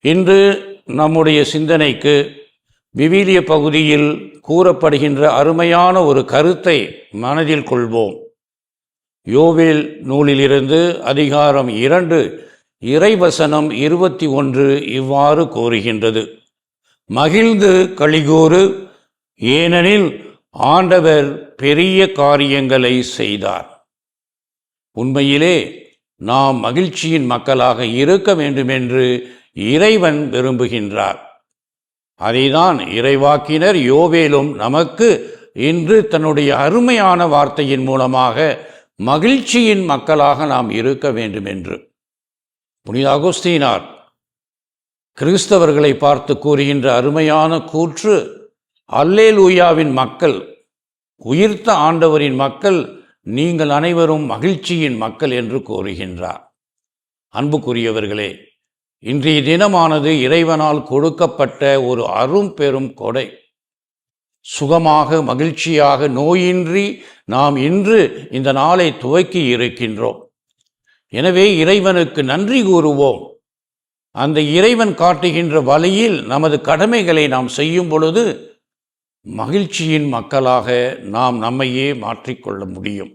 இன்று நம்முடைய சிந்தனைக்கு விவிலிய பகுதியில் கூறப்படுகின்ற அருமையான ஒரு கருத்தை மனதில் கொள்வோம். யோவேல் நூலிலிருந்து அதிகாரம் இரண்டு இறைவசனம் இருபத்தி ஒன்று இவ்வாறு கூறுகின்றது. மகிழ்ந்து கழிகூறு ஏனெனில் ஆண்டவர் பெரிய காரியங்களை செய்தார். உண்மையிலே நாம் மகிழ்ச்சியின் மக்களாக இருக்க வேண்டுமென்று இறைவன் விரும்புகின்றார். அதைதான் இறைவாக்கினர் யோவேலும் நமக்கு இன்று தன்னுடைய அருமையான வார்த்தையின் மூலமாக மகிழ்ச்சியின் மக்களாக நாம் இருக்க வேண்டும் என்று புனித அகுஸ்தீனார் கிறிஸ்தவர்களை பார்த்து கூறுகின்ற அருமையான கூற்று அல்லேலூயாவின் மக்கள் உயிர்த்த ஆண்டவரின் மக்கள் நீங்கள் அனைவரும் மகிழ்ச்சியின் மக்கள் என்று கூறுகின்றார். அன்புக்குரியவர்களே இன்றைய தினமானது இறைவனால் கொடுக்கப்பட்ட ஒரு அரும் பெரும் கொடை. சுகமாக மகிழ்ச்சியாக நோயின்றி நாம் இன்று இந்த நாளை துவக்கி இருக்கின்றோம். எனவே இறைவனுக்கு நன்றி கூறுவோம். அந்த இறைவன் காட்டுகின்ற வழியில் நமது கடமைகளை நாம் செய்யும் பொழுது மகிழ்ச்சியின் மக்களாக நாம் நம்மையே மாற்றிக்கொள்ள முடியும்.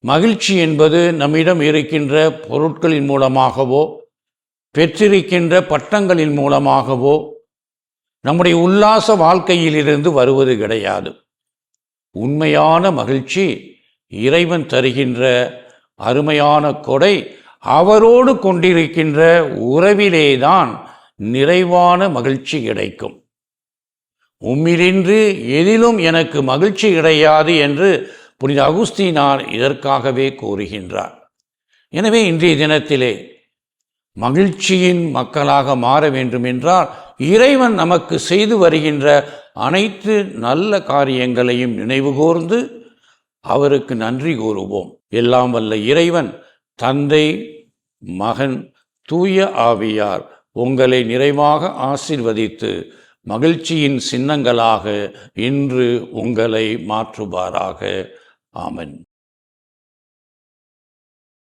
மகிழ்ச்சி என்பது நம்மிடம் இருக்கின்ற பொருட்களின் மூலமாகவோ பெற்றிருக்கின்ற பட்டங்களின் மூலமாகவோ நம்முடைய உல்லாச வாழ்க்கையிலிருந்து வருவது கிடையாது. உண்மையான மகிழ்ச்சி இறைவன் தருகின்ற அருமையான கொடை அவரோடு கொண்டிருக்கின்ற உறவிலேதான் நிறைவான மகிழ்ச்சி கிடைக்கும். உம்மிலின்று எதிலும் எனக்கு மகிழ்ச்சி கிடையாது என்று புனித அகுஸ்தீனார் இதற்காகவே கூறுகின்றார். எனவே இன்றைய தினத்திலே மகிழ்ச்சியின் மக்களாக மாற வேண்டும் என்றால் இறைவன் நமக்கு செய்து வருகின்ற அனைத்து நல்ல காரியங்களையும் நினைவுகூர்ந்து அவருக்கு நன்றி கூறுவோம். எல்லாம் வல்ல இறைவன் தந்தை மகன் தூய ஆவியார் உங்களை நிறைவாக ஆசிர்வதித்து மகிழ்ச்சியின் சின்னங்களாக இன்று உங்களை மாற்றுவாராக. ஆமன்.